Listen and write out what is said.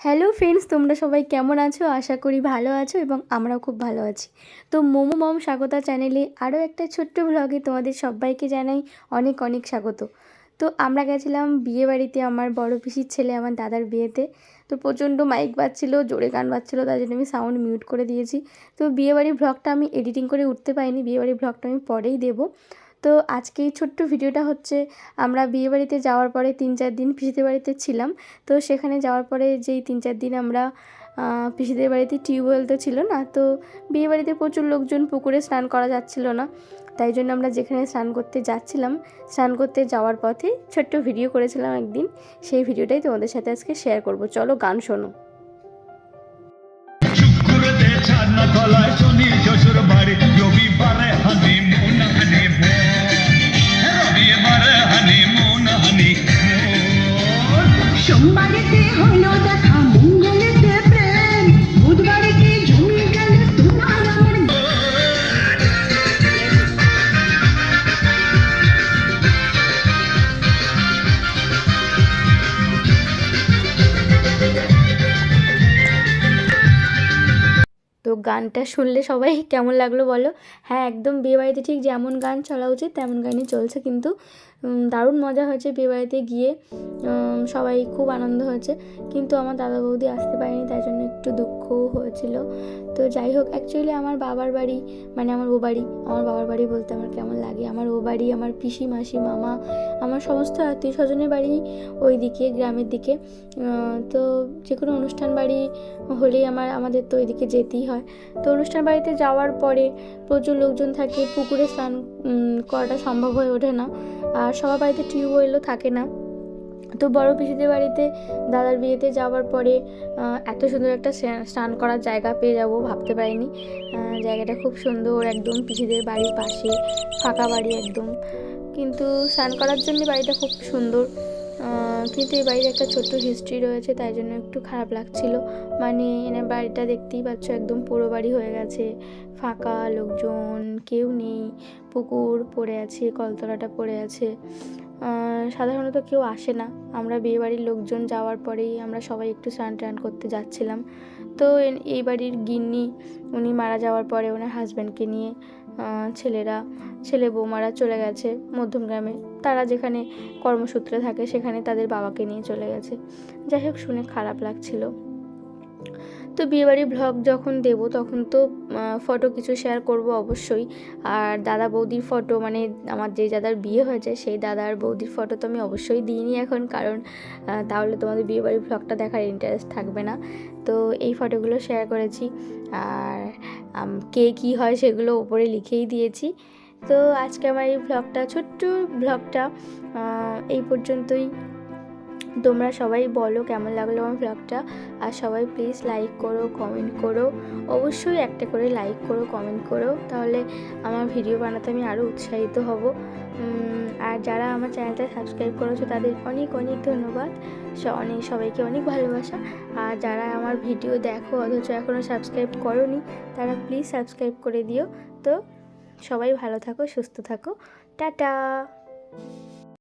Hello friends, তোমরা সবাই কেমন আছো? আশা করি ভালো আছো এবং আমরাও খুব ভালো আছি। তো মোমো মম স্বাগতা চ্যানেলে আরও একটা ছোট্ট ব্লগে তোমাদের সবাইকে জানাই অনেক অনেক স্বাগত। তো আমরা গেছিলাম বিয়ে বাড়িতে আমার বড় পিসির ছেলে আমার দাদার বিয়েতে। তো প্রচণ্ড মাইক বাজছিল, জোরে গান বাজছিল, তার জন্য আমি সাউন্ড মিউট করে দিয়েছি। তো বিয়েবাড়ির ব্লগটা আমি এডিটিং করে উঠতে পারিনি বিয়েবাড়ির ব্লগটা আমি পরেই দেবো। তো আজকে এই ছোট্ট ভিডিওটা হচ্ছে আমরা বিয়েবাড়িতে যাওয়ার পরে তিন চার দিন পিসিদের বাড়িতে ছিলাম। তো সেখানে যাওয়ার পরে যেই তিন চার দিন আমরা পিসিদের বাড়িতে টিউবওয়েল তো ছিল না, তো বিয়ে বাড়িতে প্রচুর লোকজন পুকুরে স্নান করা যাচ্ছিল না। তাই জন্য আমরা যেখানে স্নান করতে যাচ্ছিলাম, স্নান করতে যাওয়ার পথে ছোট্ট ভিডিও করেছিলাম একদিন। সেই ভিডিওটাই তোমাদের সাথে আজকে শেয়ার করব। চলো গান শোনো। তো গানটা শুনলে সবাই কেমন লাগল বলো? হ্যাঁ একদম বিয়েবাড়িতে ঠিক যেমন গান চলা উচিত, তেমন গানই চলছে। কিন্তু দারুণ মজা হয়েছে বিয়েবাড়িতে গিয়ে। সবাই খুব আনন্দ হয়েছে। কিন্তু আমার দাদা বৌদি আসতে পারেনি, তাই জন্য একটু দুঃখও হয়েছিল। তো যাই হোক অ্যাকচুয়ালি আমার বাবার বাড়ি মানে আমার ও বাড়ি, আমার বাবার বাড়ি বলতে আমার কেমন লাগে? আমার ও বাড়ি, আমার পিসি মাসি মামা, আমার সমস্ত আত্মীয় স্বজনের বাড়ি ওই দিকে গ্রামের দিকে। তো যে কোনো অনুষ্ঠান বাড়ি হলেই আমার, আমাদের তো ওইদিকে যেতেই হয়। তো অনুষ্ঠান বাড়িতে যাওয়ার পরে প্রচুর লোকজন থাকে, পুকুরে স্নান করাটা সম্ভব হয়ে ওঠে না। আর সবার বাড়িতে টিউবওয়েলও থাকে না। তো বড় পিসিদের বাড়িতে, দাদার বিয়েতে যাওয়ার পরে এত সুন্দর একটা স্না- স্নান করার জায়গা পেয়ে যাব ভাবতে পারিনি। জায়গাটা খুব সুন্দর একদম, পিসিদের বাড়ির পাশে, ফাঁকা বাড়ি একদম। কিন্তু স্নান করার জন্য বাড়িটা খুব সুন্দর। কিন্তু এই বাড়ির একটা ছোট্ট হিস্ট্রি রয়েছে, তাই জন্য একটু খারাপ লাগছিল। মানে এনার বাড়িটা দেখতেই পাচ্ছ একদম পুরো বাড়ি হয়ে গেছে। ফাঁকা, লোকজন, কেউ নেই, পুকুর পড়ে আছে, কলতলাটা পড়ে আছে। সাধারণত কেউ আসে না। আমরা বিয়েবাড়ির লোকজন যাওয়ার পরেই আমরা সবাই একটু স্নান টান করতে যাচ্ছিলাম। তো এই বাড়ির গিন্নি, উনি মারা যাওয়ার পরে ওনার হাজব্যান্ডকে নিয়ে ছেলেরা, ছেলে বৌমারা চলে গেছে মধ্যমগ্রামে তারা যেখানে কর্মসূত্রে থাকে, সেখানে তাদের বাবাকে নিয়ে চলে গেছে। যাই হোক, শুনে খারাপ লাগছিল। তো বিয়েবাড়ির ব্লগ যখন দেব, তখন তো ফটো কিছু শেয়ার করব অবশ্যই। আর দাদা বৌদির ফটো মানে আমার যে দাদার বিয়ে হয়েছে, সেই দাদার বৌদির ফটো তো আমি অবশ্যই দিইনি এখন, কারণ তাহলে তোমাদের বিয়েবাড়ির ব্লগটা দেখার ইন্টারেস্ট থাকবে না। তো এই ফটোগুলো শেয়ার করেছি। আর কে কী হয় সেগুলো ওপরে লিখেই দিয়েছি। তো আজকে আমার এই ব্লগটা ছোট্ট ব্লগটা এই পর্যন্তই। তোমরা সবাই বলো কেমন লাগল আমার ব্লগটা আর সবাই প্লিজ লাইক করো কমেন্ট করো। অবশ্যই একটা করে লাইক করো কমেন্ট করো। তাহলে আমার ভিডিও বানাতে আমি আরও উৎসাহিত হব। আর যারা আমার চ্যানেলটা সাবস্ক্রাইব করেছ, তাদের অনেক অনেক ধন্যবাদ। অনেক সবাইকে অনেক ভালোবাসা। আর যারা আমার ভিডিও দেখো, অথচ এখনও সাবস্ক্রাইব করোনি, তারা প্লিজ সাবস্ক্রাইব করে দিও। তো সবাই ভালো থাকো, সুস্থ থাকো। টাটা!